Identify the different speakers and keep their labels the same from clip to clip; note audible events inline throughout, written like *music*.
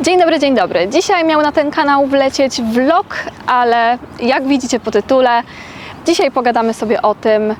Speaker 1: Dzień dobry, dzień dobry. Dzisiaj miał na ten kanał wlecieć vlog, ale jak widzicie po tytule, dzisiaj pogadamy sobie o tym,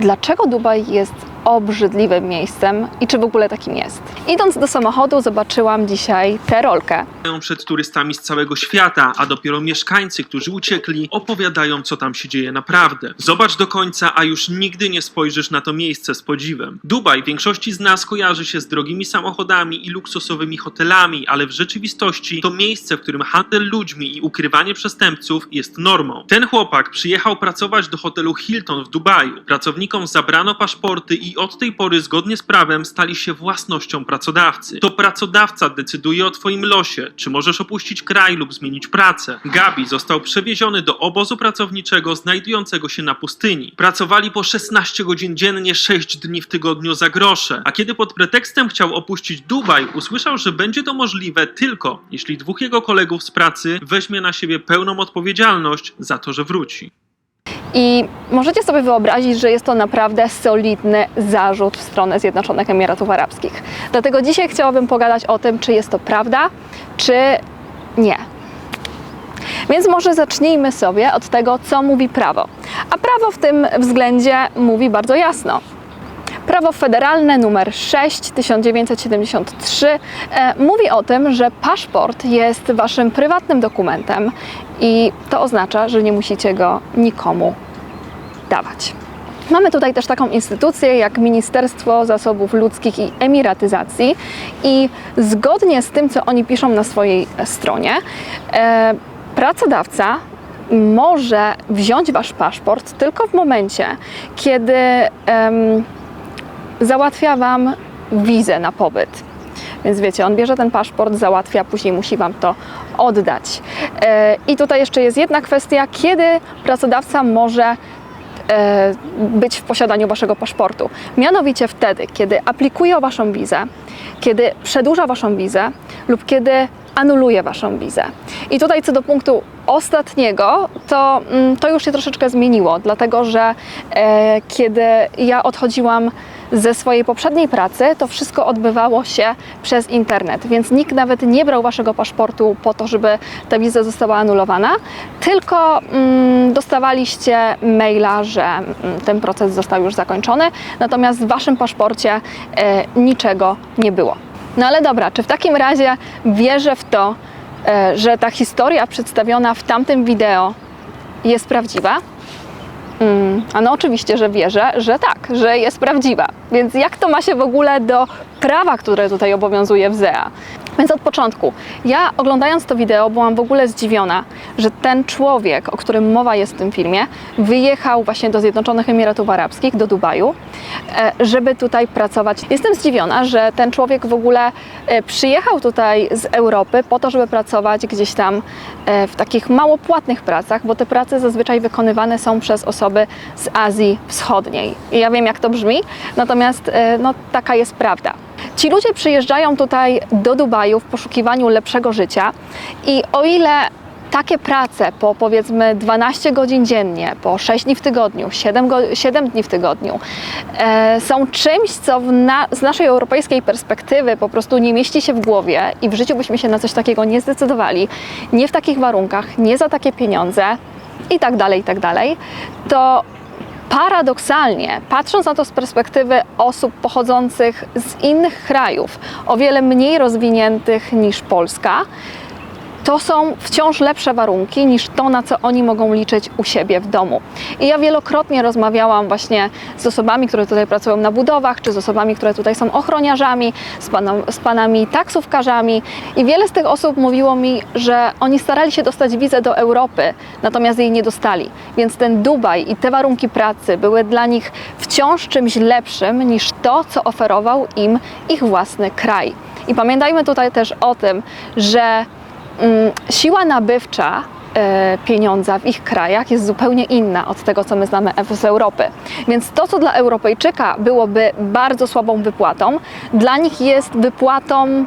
Speaker 1: dlaczego Dubaj jest obrzydliwym miejscem i czy w ogóle takim jest. Idąc do samochodu zobaczyłam dzisiaj tę rolkę.
Speaker 2: Przed turystami z całego świata, a dopiero mieszkańcy, którzy uciekli, opowiadają, co tam się dzieje naprawdę. Zobacz do końca, a już nigdy nie spojrzysz na to miejsce z podziwem. Dubaj większości z nas kojarzy się z drogimi samochodami i luksusowymi hotelami, ale w rzeczywistości to miejsce, w którym handel ludźmi i ukrywanie przestępców jest normą. Ten chłopak przyjechał pracować do hotelu Hilton w Dubaju. Pracownikom zabrano paszporty i od tej pory, zgodnie z prawem, stali się własnością pracodawcy. To pracodawca decyduje o twoim losie, czy możesz opuścić kraj lub zmienić pracę. Gabi został przewieziony do obozu pracowniczego znajdującego się na pustyni. Pracowali po 16 godzin dziennie, 6 dni w tygodniu za grosze, a kiedy pod pretekstem chciał opuścić Dubaj, usłyszał, że będzie to możliwe tylko, jeśli dwóch jego kolegów z pracy weźmie na siebie pełną odpowiedzialność za to, że wróci.
Speaker 1: I możecie sobie wyobrazić, że jest to naprawdę solidny zarzut w stronę Zjednoczonych Emiratów Arabskich. Dlatego dzisiaj chciałabym pogadać o tym, czy jest to prawda, czy nie. Więc może zacznijmy sobie od tego, co mówi prawo. A prawo w tym względzie mówi bardzo jasno. Prawo federalne numer 6 1973 e, mówi o tym, że paszport jest waszym prywatnym dokumentem i to oznacza, że nie musicie go nikomu dawać. Mamy tutaj też taką instytucję jak Ministerstwo Zasobów Ludzkich i Emiratyzacji i zgodnie z tym, co oni piszą na swojej stronie, e, pracodawca może wziąć wasz paszport tylko w momencie, kiedy załatwia Wam wizę na pobyt. Więc wiecie, on bierze ten paszport, załatwia, później musi Wam to oddać. E, I tutaj jeszcze jest jedna kwestia, kiedy pracodawca może e, być w posiadaniu Waszego paszportu. Mianowicie wtedy, kiedy aplikuje o Waszą wizę, kiedy przedłuża Waszą wizę lub kiedy anuluje Waszą wizę. I tutaj co do punktu ostatniego, to, mm, to już się troszeczkę zmieniło, dlatego że e, kiedy ja odchodziłam ze swojej poprzedniej pracy, to wszystko odbywało się przez internet, więc nikt nawet nie brał Waszego paszportu po to, żeby ta wiza została anulowana, tylko mm, dostawaliście maila, że mm, ten proces został już zakończony, natomiast w Waszym paszporcie e, niczego nie było. No ale dobra, czy w takim razie wierzę w to, że ta historia przedstawiona w tamtym wideo jest prawdziwa? Mm, a no oczywiście, że wierzę, że tak, że jest prawdziwa. Więc jak to ma się w ogóle do prawa, które tutaj obowiązuje w ZEA? Więc od początku, ja oglądając to wideo byłam w ogóle zdziwiona, że ten człowiek, o którym mowa jest w tym filmie, wyjechał właśnie do Zjednoczonych Emiratów Arabskich, do Dubaju, e, żeby tutaj pracować. Jestem zdziwiona, że ten człowiek w ogóle e, przyjechał tutaj z Europy po to, żeby pracować gdzieś tam e, w takich mało płatnych pracach, bo te prace zazwyczaj wykonywane są przez osoby z Azji Wschodniej. I ja wiem, jak to brzmi, natomiast no, taka jest prawda. Ci ludzie przyjeżdżają tutaj do Dubaju w poszukiwaniu lepszego życia i o ile takie prace po powiedzmy 12 godzin dziennie, po 6 dni w tygodniu, 7, go, 7 dni w tygodniu, e, są czymś, co na, z naszej europejskiej perspektywy po prostu nie mieści się w głowie i w życiu byśmy się na coś takiego nie zdecydowali, nie w takich warunkach, nie za takie pieniądze i tak dalej, i tak dalej, to paradoksalnie, patrząc na to z perspektywy osób pochodzących z innych krajów, o wiele mniej rozwiniętych niż Polska, to są wciąż lepsze warunki niż to, na co oni mogą liczyć u siebie w domu. I ja wielokrotnie rozmawiałam właśnie z osobami, które tutaj pracują na budowach, czy z osobami, które tutaj są ochroniarzami, z, z panami taksówkarzami. I wiele z tych osób mówiło mi, że oni starali się dostać wizę do Europy, natomiast jej nie dostali. Więc ten Dubaj i te warunki pracy były dla nich wciąż czymś lepszym niż to, co oferował im ich własny kraj. I pamiętajmy tutaj też o tym, że siła nabywcza e, pieniądza w ich krajach jest zupełnie inna od tego, co my znamy z Europy. Więc to, co dla Europejczyka byłoby bardzo słabą wypłatą, dla nich jest wypłatą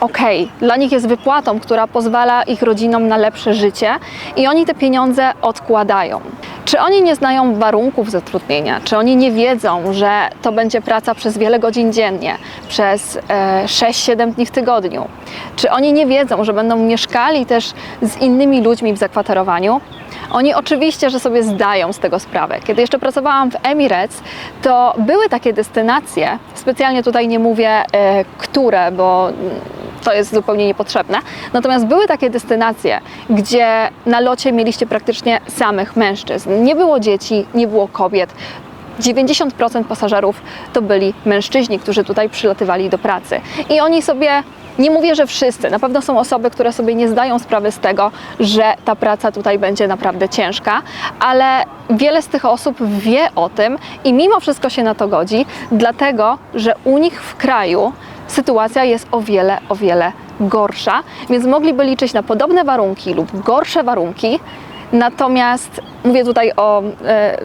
Speaker 1: ok, dla nich jest wypłatą, która pozwala ich rodzinom na lepsze życie i oni te pieniądze odkładają. Czy oni nie znają warunków zatrudnienia? Czy oni nie wiedzą, że to będzie praca przez wiele godzin dziennie, przez e, 6-7 dni w tygodniu? Czy oni nie wiedzą, że będą mieszkali też z innymi ludźmi w zakwaterowaniu? Oni oczywiście, że sobie zdają z tego sprawę. Kiedy jeszcze pracowałam w Emirates, to były takie destynacje, specjalnie tutaj nie mówię e, które, bo to jest zupełnie niepotrzebne. Natomiast były takie destynacje, gdzie na locie mieliście praktycznie samych mężczyzn. Nie było dzieci, nie było kobiet. 90% pasażerów to byli mężczyźni, którzy tutaj przylatywali do pracy. I oni sobie, nie mówię, że wszyscy, na pewno są osoby, które sobie nie zdają sprawy z tego, że ta praca tutaj będzie naprawdę ciężka, ale wiele z tych osób wie o tym i mimo wszystko się na to godzi, dlatego że u nich w kraju sytuacja jest o wiele, o wiele gorsza, więc mogliby liczyć na podobne warunki lub gorsze warunki, Natomiast mówię tutaj o e,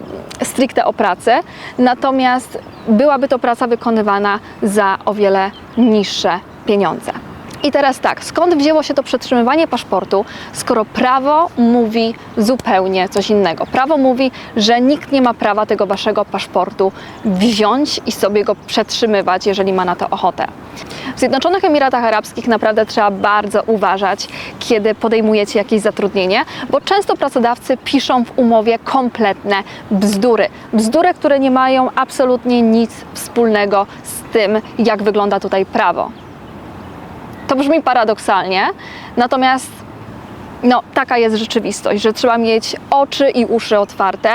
Speaker 1: stricte o pracy, natomiast byłaby to praca wykonywana za o wiele niższe pieniądze. I teraz tak, skąd wzięło się to przetrzymywanie paszportu, skoro prawo mówi zupełnie coś innego? Prawo mówi, że nikt nie ma prawa tego waszego paszportu wziąć i sobie go przetrzymywać, jeżeli ma na to ochotę. W Zjednoczonych Emiratach Arabskich naprawdę trzeba bardzo uważać, kiedy podejmujecie jakieś zatrudnienie, bo często pracodawcy piszą w umowie kompletne bzdury. Bzdury, które nie mają absolutnie nic wspólnego z tym, jak wygląda tutaj prawo. To brzmi paradoksalnie, natomiast no, taka jest rzeczywistość, że trzeba mieć oczy i uszy otwarte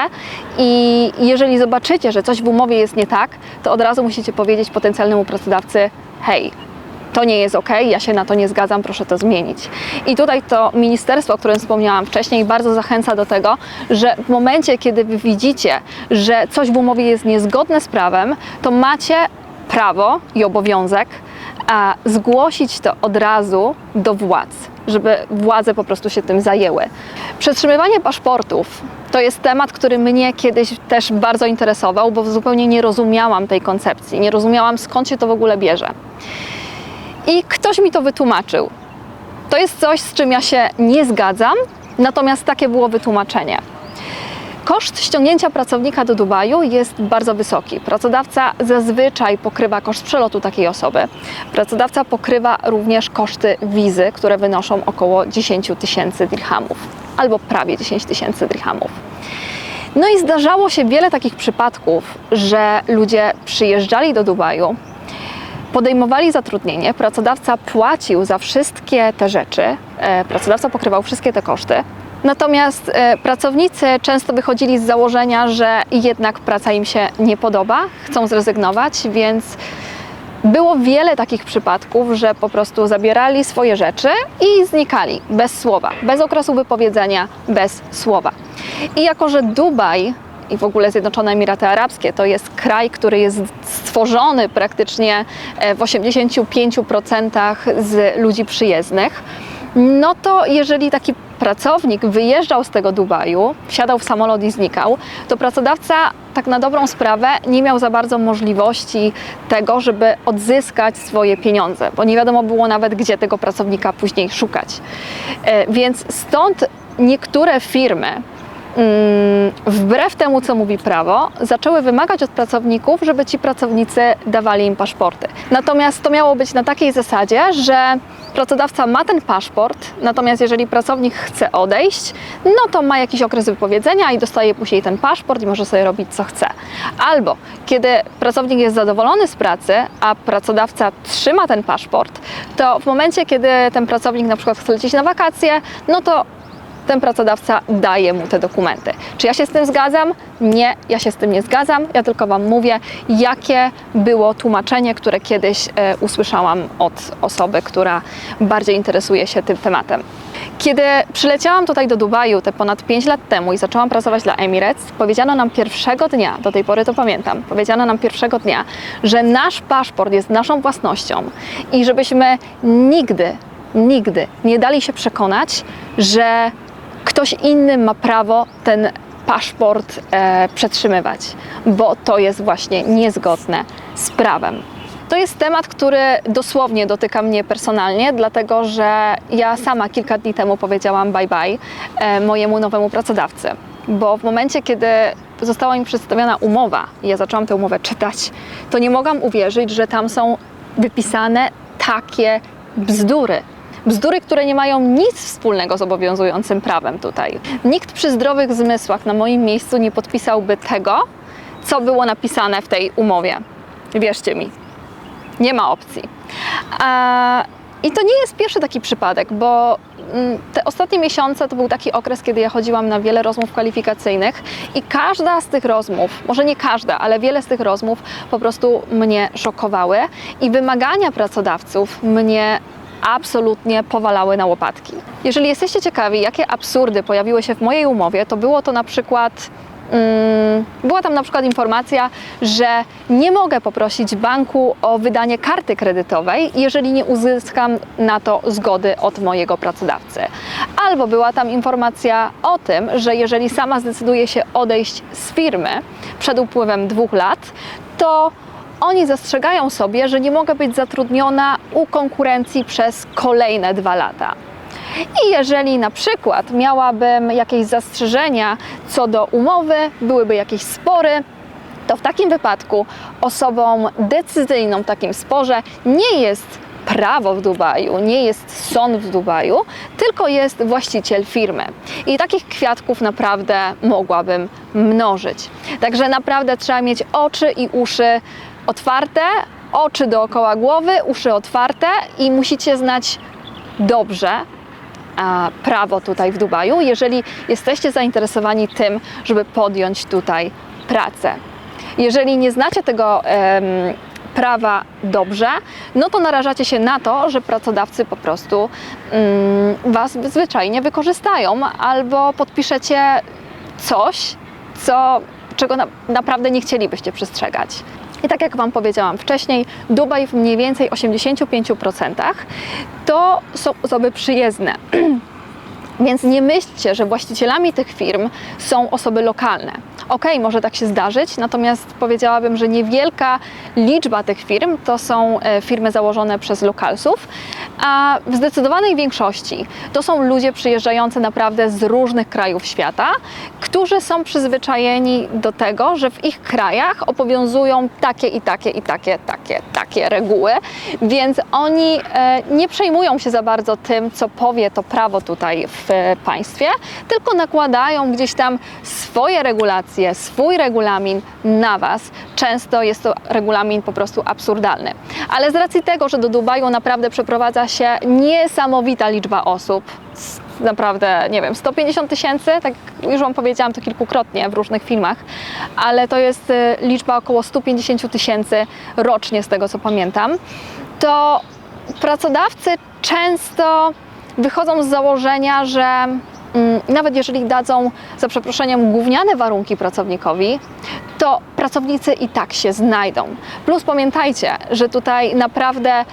Speaker 1: i jeżeli zobaczycie, że coś w umowie jest nie tak, to od razu musicie powiedzieć potencjalnemu pracodawcy: hej, to nie jest ok, ja się na to nie zgadzam, proszę to zmienić. I tutaj to ministerstwo, o którym wspomniałam wcześniej, bardzo zachęca do tego, że w momencie, kiedy wy widzicie, że coś w umowie jest niezgodne z prawem, to macie prawo i obowiązek a zgłosić to od razu do władz, żeby władze po prostu się tym zajęły. Przetrzymywanie paszportów to jest temat, który mnie kiedyś też bardzo interesował, bo zupełnie nie rozumiałam tej koncepcji, nie rozumiałam skąd się to w ogóle bierze. I ktoś mi to wytłumaczył. To jest coś, z czym ja się nie zgadzam, natomiast takie było wytłumaczenie. Koszt ściągnięcia pracownika do Dubaju jest bardzo wysoki. Pracodawca zazwyczaj pokrywa koszt przelotu takiej osoby. Pracodawca pokrywa również koszty wizy, które wynoszą około 10 tysięcy dirhamów albo prawie 10 tysięcy dirhamów. No i zdarzało się wiele takich przypadków, że ludzie przyjeżdżali do Dubaju, podejmowali zatrudnienie, pracodawca płacił za wszystkie te rzeczy, e, pracodawca pokrywał wszystkie te koszty, Natomiast e, pracownicy często wychodzili z założenia, że jednak praca im się nie podoba, chcą zrezygnować, więc było wiele takich przypadków, że po prostu zabierali swoje rzeczy i znikali bez słowa, bez okresu wypowiedzenia, bez słowa. I jako, że Dubaj i w ogóle Zjednoczone Emiraty Arabskie to jest kraj, który jest stworzony praktycznie e, w 85% z ludzi przyjezdnych, no to jeżeli taki pracownik wyjeżdżał z tego Dubaju, wsiadał w samolot i znikał, to pracodawca tak na dobrą sprawę nie miał za bardzo możliwości tego, żeby odzyskać swoje pieniądze, bo nie wiadomo było nawet, gdzie tego pracownika później szukać. E, Więc stąd niektóre firmy wbrew temu, co mówi prawo, zaczęły wymagać od pracowników, żeby ci pracownicy dawali im paszporty. Natomiast to miało być na takiej zasadzie, że pracodawca ma ten paszport, natomiast jeżeli pracownik chce odejść, no to ma jakiś okres wypowiedzenia i dostaje później ten paszport i może sobie robić co chce. Albo kiedy pracownik jest zadowolony z pracy, a pracodawca trzyma ten paszport, to w momencie, kiedy ten pracownik na przykład chce lecieć na wakacje, no to ten pracodawca daje mu te dokumenty. Czy ja się z tym zgadzam? Nie, ja się z tym nie zgadzam. Ja tylko Wam mówię, jakie było tłumaczenie, które kiedyś e, usłyszałam od osoby, która bardziej interesuje się tym tematem. Kiedy przyleciałam tutaj do Dubaju te ponad 5 lat temu i zaczęłam pracować dla Emirates, powiedziano nam pierwszego dnia, do tej pory to pamiętam, powiedziano nam pierwszego dnia, że nasz paszport jest naszą własnością i żebyśmy nigdy, nigdy nie dali się przekonać, że ktoś inny ma prawo ten paszport e, przetrzymywać, bo to jest właśnie niezgodne z prawem. To jest temat, który dosłownie dotyka mnie personalnie, dlatego że ja sama kilka dni temu powiedziałam bye bye e, mojemu nowemu pracodawcy. bo w momencie, kiedy została mi przedstawiona umowa i ja zaczęłam tę umowę czytać, to nie mogłam uwierzyć, że tam są wypisane takie bzdury. Bzdury, które nie mają nic wspólnego z obowiązującym prawem tutaj. Nikt przy zdrowych zmysłach na moim miejscu nie podpisałby tego, co było napisane w tej umowie. Wierzcie mi, nie ma opcji. I to nie jest pierwszy taki przypadek, bo mm, te ostatnie miesiące to był taki okres, kiedy ja chodziłam na wiele rozmów kwalifikacyjnych i każda z tych rozmów, może nie każda, ale wiele z tych rozmów po prostu mnie szokowały i wymagania pracodawców mnie absolutnie powalały na łopatki. Jeżeli jesteście ciekawi, jakie absurdy pojawiły się w mojej umowie, to było to na przykład Mm, była tam na przykład informacja, że nie mogę poprosić banku o wydanie karty kredytowej, jeżeli nie uzyskam na to zgody od mojego pracodawcy. Albo była tam informacja o tym, że jeżeli sama zdecyduję się odejść z firmy przed upływem dwóch lat, to oni zastrzegają sobie, że nie mogę być zatrudniona u konkurencji przez kolejne dwa lata. I jeżeli na przykład miałabym jakieś zastrzeżenia co do umowy, byłyby jakieś spory, to w takim wypadku osobą decyzyjną w takim sporze nie jest prawo w Dubaju, nie jest sąd w Dubaju, tylko jest właściciel firmy. I takich kwiatków naprawdę mogłabym mnożyć. Także naprawdę trzeba mieć oczy i uszy otwarte, oczy dookoła głowy, uszy otwarte i musicie znać dobrze prawo tutaj w Dubaju, jeżeli jesteście zainteresowani tym, żeby podjąć tutaj pracę. Jeżeli nie znacie tego em, prawa dobrze, no to narażacie się na to, że pracodawcy po prostu mm, Was zwyczajnie wykorzystają albo podpiszecie coś, co, czego na, naprawdę nie chcielibyście przestrzegać. I tak jak Wam powiedziałam wcześniej, Dubaj w mniej więcej 85% to są osoby przyjezdne. *clears throat* Więc nie myślcie, że właścicielami tych firm są osoby lokalne. Okej, może tak się zdarzyć, natomiast powiedziałabym, że niewielka liczba tych firm to są e, firmy założone przez lokalsów, a w zdecydowanej większości to są ludzie przyjeżdżający naprawdę z różnych krajów świata, którzy są przyzwyczajeni do tego, że w ich krajach obowiązują takie i takie i takie, takie, takie reguły, więc oni e, nie przejmują się za bardzo tym, co powie to prawo tutaj w państwie, tylko nakładają gdzieś tam swoje regulacje, swój regulamin na Was. Często jest to regulamin po prostu absurdalny. Ale z racji tego, że do Dubaju naprawdę przeprowadza się niesamowita liczba osób, naprawdę, nie wiem, 150 tysięcy, tak już Wam powiedziałam to kilkukrotnie w różnych filmach, ale to jest y, liczba około 150 tysięcy rocznie, z tego co pamiętam, to pracodawcy często wychodzą z założenia, że mm, nawet jeżeli dadzą za przeproszeniem gówniane warunki pracownikowi, to pracownicy i tak się znajdą. Plus pamiętajcie, że tutaj naprawdę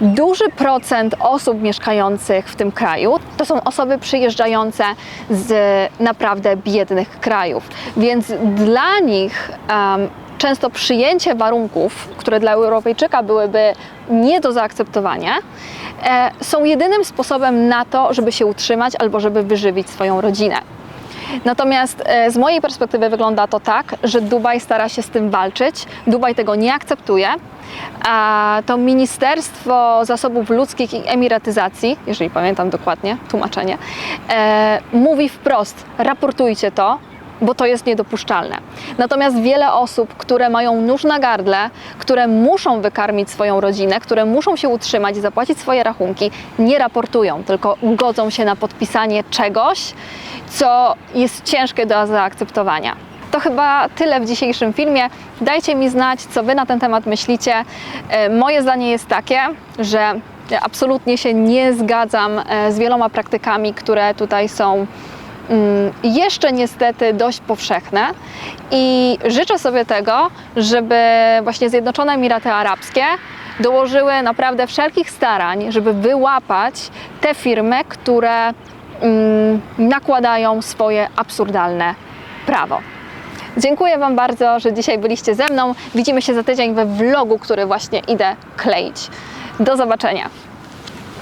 Speaker 1: duży procent osób mieszkających w tym kraju to są osoby przyjeżdżające z naprawdę biednych krajów. Więc dla nich em, często przyjęcie warunków, które dla Europejczyka byłyby nie do zaakceptowania, e, są jedynym sposobem na to, żeby się utrzymać albo żeby wyżywić swoją rodzinę. Natomiast e, z mojej perspektywy wygląda to tak, że Dubaj stara się z tym walczyć. Dubaj tego nie akceptuje. A to Ministerstwo Zasobów Ludzkich i Emiratyzacji, jeżeli pamiętam dokładnie tłumaczenie, e, mówi wprost: raportujcie to, bo to jest niedopuszczalne. Natomiast wiele osób, które mają nóż na gardle, które muszą wykarmić swoją rodzinę, które muszą się utrzymać i zapłacić swoje rachunki, nie raportują, tylko godzą się na podpisanie czegoś, co jest ciężkie do zaakceptowania. To chyba tyle w dzisiejszym filmie. Dajcie mi znać, co Wy na ten temat myślicie. E, Moje zdanie jest takie, że absolutnie się nie zgadzam e, z wieloma praktykami, które tutaj są jeszcze niestety dość powszechne i życzę sobie tego, żeby właśnie Zjednoczone Emiraty Arabskie dołożyły naprawdę wszelkich starań, żeby wyłapać te firmy, które mm, nakładają swoje absurdalne prawo. Dziękuję Wam bardzo, że dzisiaj byliście ze mną. Widzimy się za tydzień we vlogu, który właśnie idę kleić. Do zobaczenia.